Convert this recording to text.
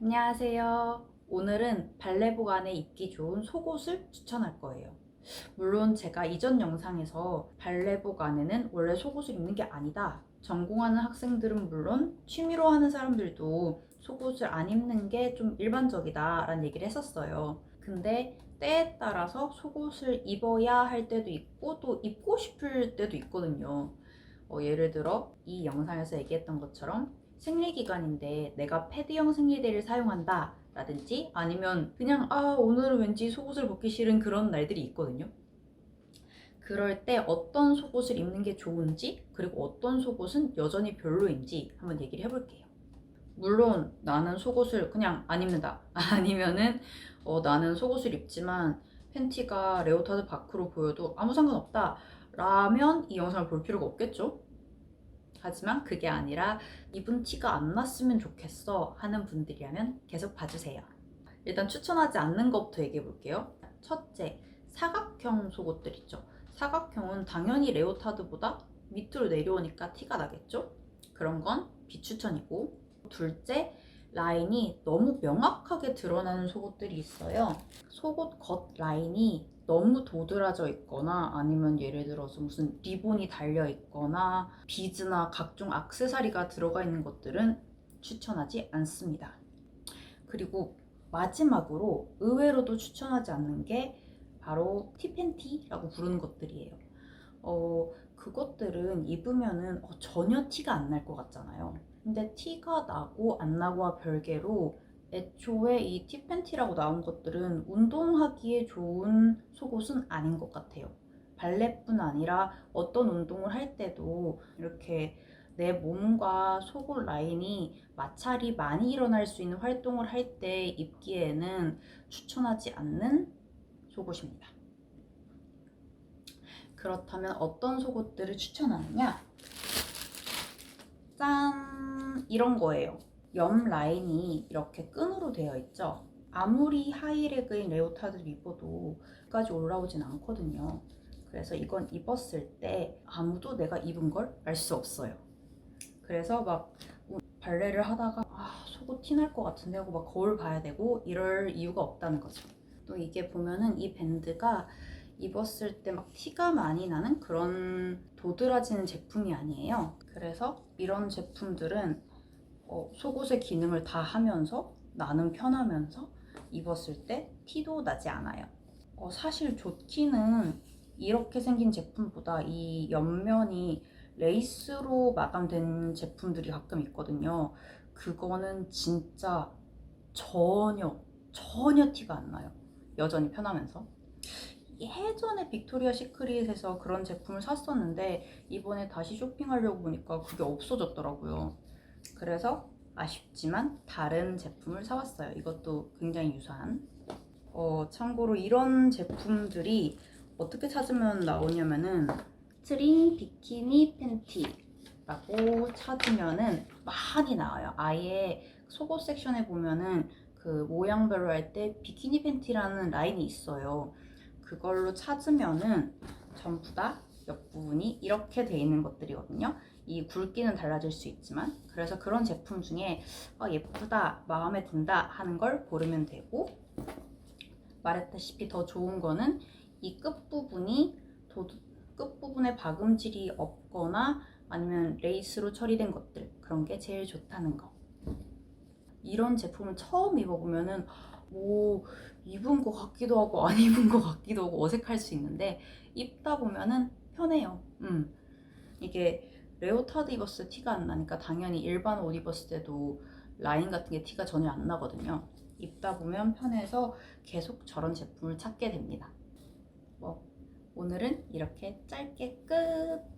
안녕하세요. 오늘은 발레복 안에 입기 좋은 속옷을 추천할 거예요. 물론 제가 이전 영상에서 발레복 안에는 원래 속옷을 입는 게 아니다. 전공하는 학생들은 물론 취미로 하는 사람들도 속옷을 안 입는 게 좀 일반적이다 라는 얘기를 했었어요. 근데 때에 따라서 속옷을 입어야 할 때도 있고 또 입고 싶을 때도 있거든요. 어, 예를 들어 이 영상에서 얘기했던 것처럼 생리 기간인데 내가 패드형 생리대를 사용한다 라든지 아니면 그냥 아 오늘은 왠지 속옷을 벗기 싫은 그런 날들이 있거든요. 그럴 때 어떤 속옷을 입는 게 좋은지 그리고 어떤 속옷은 여전히 별로인지 한번 얘기를 해볼게요. 물론 나는 속옷을 그냥 안 입는다 아니면은 어, 나는 속옷을 입지만 팬티가 레오타드 밖으로 보여도 아무 상관없다 라면 이 영상을 볼 필요가 없겠죠? 하지만 그게 아니라 입은 티가 안 났으면 좋겠어 하는 분들이라면 계속 봐주세요. 일단 추천하지 않는 것부터 얘기해 볼게요. 첫째, 사각형 속옷들 있죠. 사각형은 당연히 레오타드보다 밑으로 내려오니까 티가 나겠죠? 그런 건 비추천이고. 둘째, 라인이 너무 명확하게 드러나는 속옷들이 있어요. 속옷 겉 라인이 너무 도드라져 있거나 아니면 예를 들어서 무슨 리본이 달려 있거나 비즈나 각종 악세사리가 들어가 있는 것들은 추천하지 않습니다. 그리고 마지막으로 의외로도 추천하지 않는 게 바로 티팬티라고 부르는 것들이에요. 어, 그것들은 입으면은 어, 전혀 티가 안 날 것 같잖아요. 근데 티가 나고 안 나고와 별개로 애초에 이 티팬티라고 나온 것들은 운동하기에 좋은 속옷은 아닌 것 같아요. 발레뿐 아니라 어떤 운동을 할 때도 이렇게 내 몸과 속옷 라인이 마찰이 많이 일어날 수 있는 활동을 할 때 입기에는 추천하지 않는 속옷입니다. 그렇다면 어떤 속옷들을 추천하느냐? 짠! 이런 거예요. 옆 라인이 이렇게 끈으로 되어 있죠. 아무리 하이레그인 레오타드를 입어도 끝까지 올라오진 않거든요. 그래서 이건 입었을 때 아무도 내가 입은 걸 알 수 없어요. 그래서 막 발레를 하다가 아, 속옷 티 날 것 같은데 하고 막 거울 봐야 되고 이럴 이유가 없다는 거죠. 또 이게 보면은 이 밴드가 입었을 때 막 티가 많이 나는 그런 도드라지는 제품이 아니에요. 그래서 이런 제품들은 어, 속옷의 기능을 다 하면서 나는 편하면서 입었을 때 티도 나지 않아요. 어, 사실 좋기는 이렇게 생긴 제품보다 이 옆면이 레이스로 마감된 제품들이 가끔 있거든요. 그거는 진짜 전혀 전혀 티가 안 나요. 여전히 편하면서. 예전에 빅토리아 시크릿에서 그런 제품을 샀었는데 이번에 다시 쇼핑하려고 보니까 그게 없어졌더라고요. 그래서 아쉽지만 다른 제품을 사왔어요. 이것도 굉장히 유사한. 어, 참고로 이런 제품들이 어떻게 찾으면 나오냐면은 스트링 비키니 팬티라고 찾으면은 많이 나와요. 아예 속옷 섹션에 보면은 그 모양별로 할 때 비키니 팬티라는 라인이 있어요. 그걸로 찾으면은 전부 다 옆부분이 이렇게 돼 있는 것들이거든요. 이 굵기는 달라질 수 있지만 그래서 그런 제품 중에 어, 예쁘다, 마음에 든다 하는 걸 고르면 되고 말했다시피 더 좋은 거는 이 끝부분이 도, 끝부분에 박음질이 없거나 아니면 레이스로 처리된 것들 그런 게 제일 좋다는 거 이런 제품을 처음 입어보면은 뭐 입은 것 같기도 하고 안 입은 것 같기도 하고 어색할 수 있는데 입다 보면은 편해요. 음. 이게 레오타드 입었을 때 티가 안 나니까 당연히 일반 옷 입었을 때도 라인 같은 게 티가 전혀 안 나거든요. 입다 보면 편해서 계속 저런 제품을 찾게 됩니다. 뭐 오늘은 이렇게 짧게 끝!